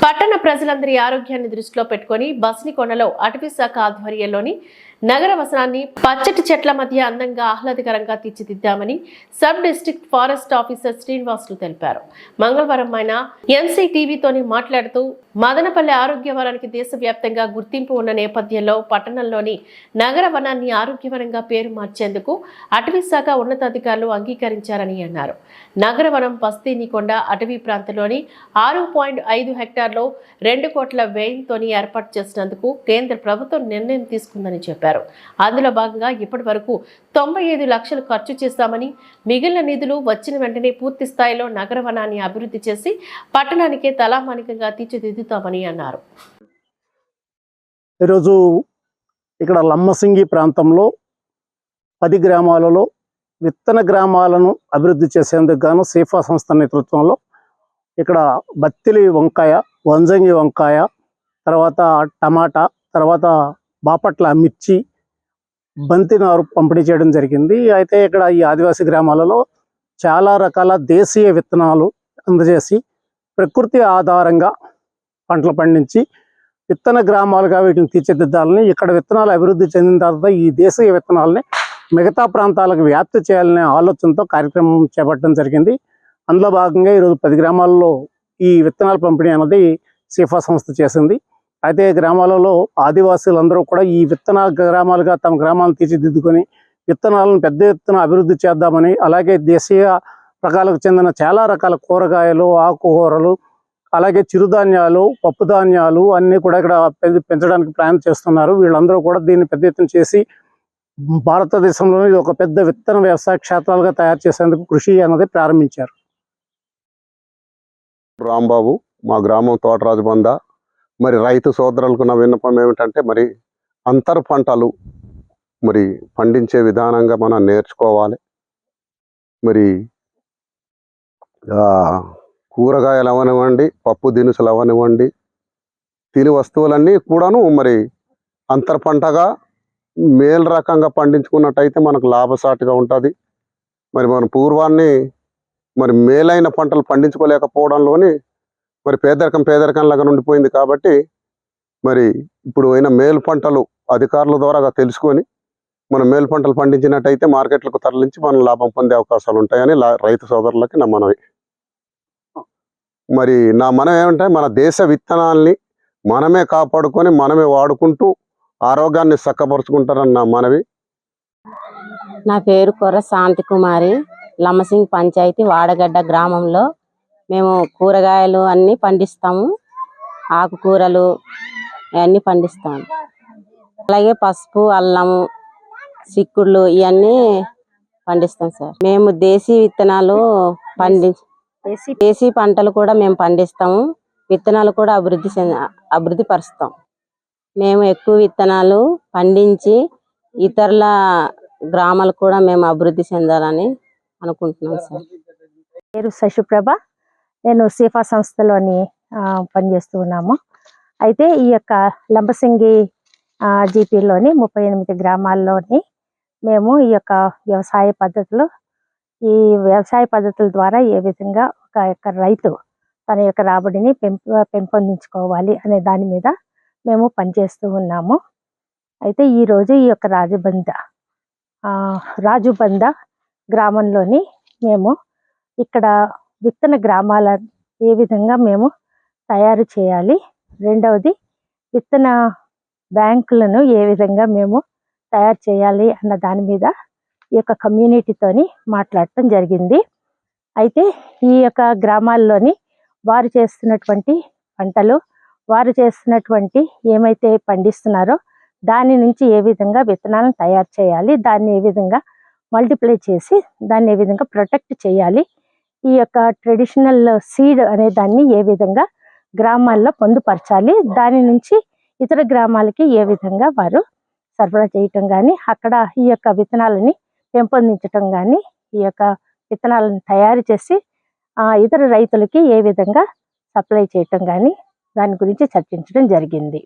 పట్టణ ప్రజలందరి ఆరోగ్యాన్ని దృష్టిలో పెట్టుకొని బస్నికొండలో అటవీ శాఖ ఆధ్వర్యంలోని నగర వసనాన్ని పచ్చటి చెట్ల మధ్య అందంగా ఆహ్లాదకరంగా తీర్చిదిద్దామని sub district forest officer Srinivasulu తెలిపారు. మంగళవారం ఆయన ఎన్సీటీవీతోని మాట్లాడుతూ మదనపల్లి ఆరోగ్యవనానికి దేశవ్యాప్తంగా గుర్తింపు ఉన్న నేపథ్యంలో పట్టణంలోని నగర వనాన్ని ఆరోగ్యవనంగా పేరు మార్చేందుకు అటవీ శాఖ ఉన్నతాధికారులు అంగీకరించారని అన్నారు. నగరవనం బస్తీనికొండ అటవీ ప్రాంతంలోని ఆరు పాయింట్ ఐదు హెక్టార్లో రెండు కోట్ల వ్యయంతో ఏర్పాటు చేసినందుకు కేంద్ర ప్రభుత్వం నిర్ణయం తీసుకుందని చెప్పారు. అందులో భాగంగా ఇప్పటి వరకు తొంభై ఐదు లక్షలు ఖర్చు చేశామని మిగిలిన నిధులు వచ్చిన వెంటనే పూర్తి స్థాయిలో నగర వనాన్ని అభివృద్ధి చేసి పట్టణానికే తలామానికంగా తీర్చిదిద్దుతామని అన్నారు. ఈరోజు ఇక్కడ లమ్మసింగి ప్రాంతంలో పది గ్రామాలలో విత్తన గ్రామాలను అభివృద్ధి చేసేందుకు గాను సేఫా సంస్థ నేతృత్వంలో ఇక్కడ బత్తిలి వంకాయ వంజంగి వంకాయ తర్వాత టమాటా తర్వాత బాపట్ల మిర్చి బంతినారు పంపిణీ చేయడం జరిగింది. అయితే ఇక్కడ ఈ ఆదివాసీ గ్రామాలలో చాలా రకాల దేశీయ విత్తనాలు అందజేసి ప్రకృతి ఆధారంగా పంటలు పండించి విత్తన గ్రామాలుగా వీటిని తీర్చిదిద్దాలని ఇక్కడ విత్తనాలు అభివృద్ధి చెందిన తర్వాత ఈ దేశీయ విత్తనాలని మిగతా ప్రాంతాలకు వ్యాప్తి చేయాలనే ఆలోచనతో కార్యక్రమం చేపట్టడం జరిగింది. అందులో భాగంగా ఈరోజు పది గ్రామాల్లో ఈ విత్తనాల పంపిణీ అన్నది సిఫా సంస్థ చేసింది. అయితే గ్రామాలలో ఆదివాసీలందరూ కూడా ఈ విత్తన గ్రామాలుగా తమ గ్రామాలను తీర్చిదిద్దుకొని విత్తనాలను పెద్ద ఎత్తున అభివృద్ధి చేద్దామని అలాగే దేశీయ రకాలకు చెందిన చాలా రకాల కూరగాయలు ఆకుకూరలు అలాగే చిరుధాన్యాలు పప్పు ధాన్యాలు అన్నీ కూడా ఇక్కడ పెంచడానికి ప్లాన్ చేస్తున్నారు. వీళ్ళందరూ కూడా దీన్ని పెద్ద ఎత్తున చేసి భారతదేశంలో ఇది ఒక పెద్ద విత్తన వ్యవసాయ క్షేత్రాలుగా తయారు చేసేందుకు కృషి అన్నది ప్రారంభించారు. రాంబాబు మా గ్రామం తోటరాజు బంద మరి రైతు సోదరులకు నా విన్నపం ఏమిటంటే మరి అంతర పంటలు మరి పండించే విధానంగా మనం నేర్చుకోవాలి. మరి కూరగాయలు అవనివ్వండి పప్పు దినుసులు అవనివ్వండి తిని వస్తువులన్నీ కూడాను మరి అంతర పంటగా మేలు రకంగా పండించుకున్నట్టయితే మనకు లాభసాటిగా ఉంటుంది. మరి మన పూర్వాన్ని మరి మేలైన పంటలు పండించుకోలేకపోవడంలోని మరి పేదరికం పేదరికంలాగా ఉండిపోయింది కాబట్టి మరి ఇప్పుడు అయిన మేలు పంటలు అధికారుల ద్వారా తెలుసుకొని మనం మేలు పంటలు పండించినట్టయితే మార్కెట్లకు తరలించి మనం లాభం పొందే అవకాశాలు ఉంటాయని రైతు సోదరులకి నా మనవి. మరి నా మనం ఏమంటే మన దేశ విత్తనాల్ని మనమే కాపాడుకొని మనమే వాడుకుంటూ ఆరోగ్యాన్ని చక్కపరుచుకుంటారని నా మనవి. నా పేరు కొర్ర శాంతి కుమారి. లమ్మసింగ్ పంచాయతీ వాడగడ్డ గ్రామంలో మేము కూరగాయలు అన్ని పండిస్తాము. ఆకుకూరలు అన్నీ పండిస్తాము. అలాగే పసుపు అల్లము చిక్కుళ్ళు ఇవన్నీ పండిస్తాం సార్. మేము దేశీ విత్తనాలు పండి దేశీ పంటలు కూడా మేము పండిస్తాము. విత్తనాలు కూడా అభివృద్ధి చెంద- అభివృద్ధి పరుస్తాం. మేము ఎక్కువ విత్తనాలు పండించి ఇతరుల గ్రామాలు కూడా మేము అభివృద్ధి చెందాలని అనుకుంటున్నాం సార్. పేరు శశిప్రభ. నేను సీఫా సంస్థలోని పనిచేస్తూ ఉన్నాము. అయితే ఈ యొక్క లంబసింగి జీపీలోని ముప్పై ఎనిమిది గ్రామాల్లోని మేము ఈ యొక్క వ్యవసాయ పద్ధతులు ఈ వ్యవసాయ పద్ధతుల ద్వారా ఏ విధంగా ఒక యొక్క రైతు తన యొక్క రాబడిని పెంపొందించుకోవాలి అనే దాని మీద మేము పనిచేస్తూ ఉన్నాము. అయితే ఈరోజు ఈ యొక్క రాజబంద రాజుబంద గ్రామంలోని మేము ఇక్కడ విత్తన గ్రామాల ఏ విధంగా మేము తయారు చేయాలి? రెండవది విత్తన బ్యాంకులను ఏ విధంగా మేము తయారు చేయాలి అన్న దాని మీద ఈ యొక్క కమ్యూనిటీతోని మాట్లాడటం జరిగింది. అయితే ఈ యొక్క గ్రామాల్లోని వారు చేస్తున్నటువంటి పంటలు వారు చేస్తున్నటువంటి ఏమైతే పండిస్తున్నారో దాని నుంచి ఏ విధంగా విత్తనాలను తయారు చేయాలి దాన్ని ఏ విధంగా మల్టిప్లై చేసి దాన్ని ఏ విధంగా ప్రొటెక్ట్ చేయాలి ఈ యొక్క ట్రెడిషనల్ సీడ్ అనే దాన్ని ఏ విధంగా గ్రామాల్లో పొందుపరచాలి? దాని నుంచి ఇతర గ్రామాలకి ఏ విధంగా వారు సరఫరా చేయటం కానీ అక్కడ ఈ యొక్క విత్తనాలని పెంపొందించటం కానీ ఈ యొక్క విత్తనాలను తయారు చేసి ఇతర రైతులకి ఏ విధంగా సప్లై చేయటం కానీ దాని గురించి చర్చించడం జరిగింది.